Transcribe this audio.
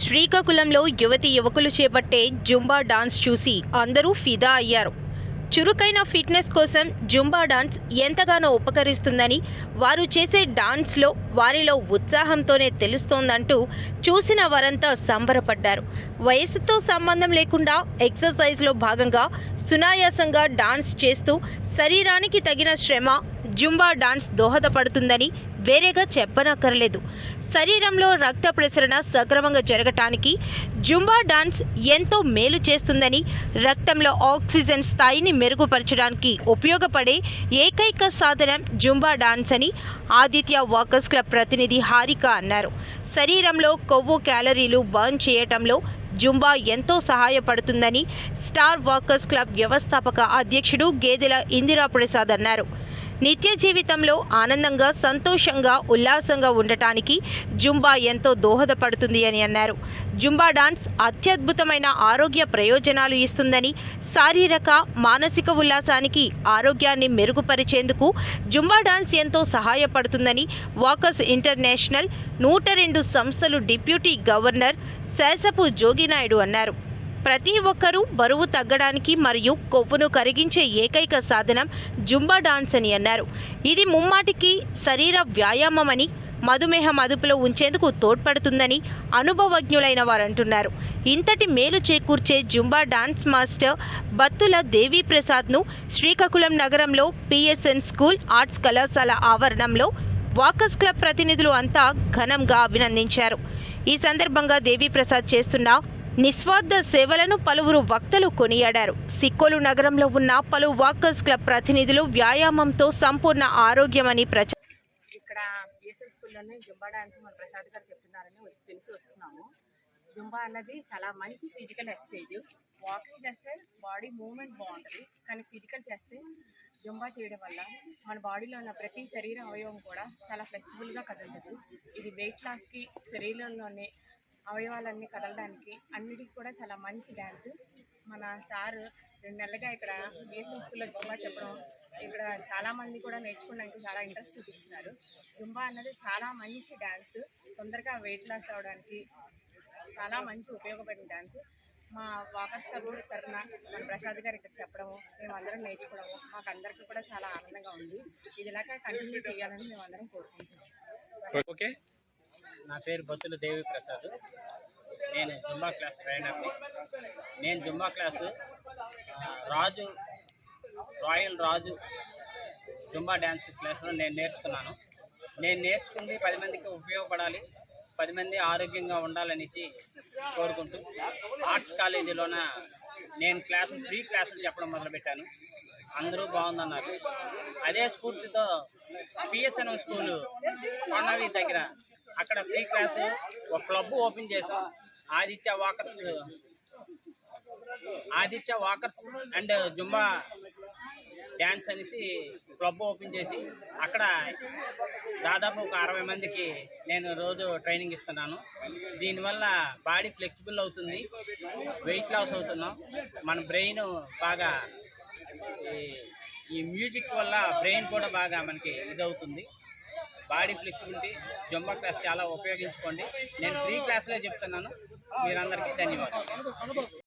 శ్రీకాకుళంలో యువతి యువకులు చేపట్టే జుంబా డాన్స్ చూసి అందరూ ఫిదా అయ్యారు. చురుకైన ఫిట్నెస్ కోసం జుంబా డాన్స్ ఎంతగానో ఉపకరిస్తుందని వారు చేసే డాన్స్లో వారిలో ఉత్సాహంతోనే తెలుస్తోందంటూ చూసిన వారంతా సంబరపడ్డారు. వయసుతో సంబంధం లేకుండా ఎక్సర్సైజ్లో భాగంగా సునాయాసంగా డాన్స్ చేస్తూ శరీరానికి తగిన శ్రమ జుంబా డాన్స్ దోహదపడుతుందని వేరేగా చెప్పనక్కర్లేదు. శరీరంలో రక్త ప్రసరణ సక్రమంగా జరగటానికి జుంబా డాన్స్ ఎంతో మేలు చేస్తుందని రక్తంలో ఆక్సిజన్ స్థాయిని మెరుగుపరచడానికి ఉపయోగపడే ఏకైక సాధనం జుంబా డాన్స్ అని ఆదిత్య వాకర్స్ క్లబ్ ప్రతినిధి హారిక అన్నారు. శరీరంలో కొవ్వు క్యాలరీలు బర్న్ చేయటంలో జుంబా ఎంతో సహాయపడుతుందని స్టార్ వాకర్స్ క్లబ్ వ్యవస్థాపక అధ్యక్షుడు గేదెల ఇందిరా ప్రసాద్ అన్నారు. నిత్య జీవితంలో ఆనందంగా సంతోషంగా ఉల్లాసంగా ఉండటానికి జుంబా ఎంతో దోహదపడుతుంది అని అన్నారు. జుంబా డాన్స్ అత్యద్భుతమైన ఆరోగ్య ప్రయోజనాలు ఇస్తుందని శారీరక మానసిక ఉల్లాసానికి ఆరోగ్యాన్ని మెరుగుపరిచేందుకు జుంబా డాన్స్ ఎంతో సహాయపడుతుందని వాకర్స్ ఇంటర్నేషనల్ నూట రెండు సంస్థలు డిప్యూటీ గవర్నర్ శాసపు జోగినాయుడు అన్నారు. ప్రతి ఒక్కరూ బరువు తగ్గడానికి మరియు కొవ్వును కరిగించే ఏకైక సాధనం జుంబా డాన్స్ అని అన్నారు. ఇది ముమ్మాటికి శరీర వ్యాయామమని మధుమేహం అదుపులో ఉంచేందుకు తోడ్పడుతుందని అనుభవజ్ఞులైన వారు అంటున్నారు ఇంతటి మేలు చేకూర్చే zumba dance master Battula Devi ప్రసాద్ను Srikakulam నగరంలో పిఎస్ఎన్ స్కూల్ ఆర్ట్స్ కళాశాల ఆవరణంలో వాకర్స్ క్లబ్ ప్రతినిధులు అంతా ఘనంగా అభినందించారు. ఈ సందర్భంగా దేవీప్రసాద్ చేస్తున్న నిస్వార్థ సేవలను పలువురు వక్తలు కొనియాడారు. సిక్కోలు నగరంలో ఉన్న పలు వాకర్స్ క్లబ్ ప్రతినిధులు వ్యాయామంతో సంపూర్ణ ఆరోగ్యమని ప్రచారం ఇక్కడ బిఎస్ఎస్ స్కూల్లోనే జుంబా డాన్స్ మన ప్రసాద్ గారు చెప్తున్నారని వచ్చి తెలిసి వస్తున్నాము. జుంబా అన్నది చాలా మంచి ఫిజికల్ ఎక్సర్సైజ్ వాకింగ్ చేస్తే బాడీ మూమెంట్ బాగుంటుంది కానీ ఫిజికల్ చేస్తే జుంబా చేయడం వల్ల మన బాడీలో ఉన్న ప్రతి శరీర అవయవం కూడా చాలా ఫ్లెక్సిబుల్గా కదులుతుంది. ఇది వెయిట్ లాస్కి శరీరంలోనే అవయవాలన్నీ కదలడానికి అన్నిటికీ కూడా చాలా మంచి డ్యాన్స్ మన సార్ రెండు నెలలుగా ఇక్కడ బిఎస్ఎస్ స్కూల్లో జుంబా చెప్పడం ఇక్కడ చాలామంది కూడా నేర్చుకోవడానికి చాలా ఇంట్రెస్ట్ చూపిస్తున్నారు. జుంబా అన్నది చాలా మంచి డ్యాన్స్ తొందరగా వెయిట్ లాస్ అవడానికి చాలా మంచి ఉపయోగపడిన డ్యాన్స్ మా వాకర్స్ క్లబ్ తరఫున మన ప్రసాద్ గారు ఇక్కడ చెప్పడము మేము అందరం నేర్చుకోవడము మాకు అందరికీ కూడా చాలా ఆనందంగా ఉంది. ఇది కంటిన్యూ చేయాలని మేము అందరం కోరుకుంటున్నాం. ఓకే. నా పేరు బొత్తుల దేవి ప్రసాద్. నేను జుమ్మా క్లాస్ ట్రైనర్ని నేను zumba class Raju Royal Raju zumba dance క్లాస్లో నేను నేర్చుకున్నాను. నేను నేర్చుకుంది పది మందికి ఉపయోగపడాలి పది మంది ఆరోగ్యంగా ఉండాలనేసి కోరుకుంటూ ఆర్ట్స్ కాలేజీలోన నేను క్లాసులు ఫ్రీ క్లాసులు చెప్పడం మొదలుపెట్టాను. అందరూ బాగుందన్నారు. అదే స్ఫూర్తితో పిఎస్ఎన్ఎం స్కూలు కొండవి దగ్గర అక్కడ ఫ్రీ క్లాస్ ఒక క్లబ్ ఓపెన్ చేసాం Aditya walkers Aditya walkers and zumba dance అనేసి క్లబ్ ఓపెన్ చేసి అక్కడ దాదాపు ఒక అరవై మందికి నేను రోజు ట్రైనింగ్ ఇస్తున్నాను. దీనివల్ల బాడీ ఫ్లెక్సిబుల్ అవుతుంది వెయిట్ లాస్ అవుతున్నాం. మన బ్రెయిన్ బాగా ఈ- ఈ మ్యూజిక్ వల్ల బ్రెయిన్ కూడా బాగా మనకి ఇదవుతుంది. బాడీ ఫ్లెక్సిబిలిటీ జొంబా క్లాస్ చాలా ఉపయోగించుకోండి. నేను ఫ్రీ క్లాస్లో చెప్తున్నాను. మీరందరికీ ధన్యవాదాలు.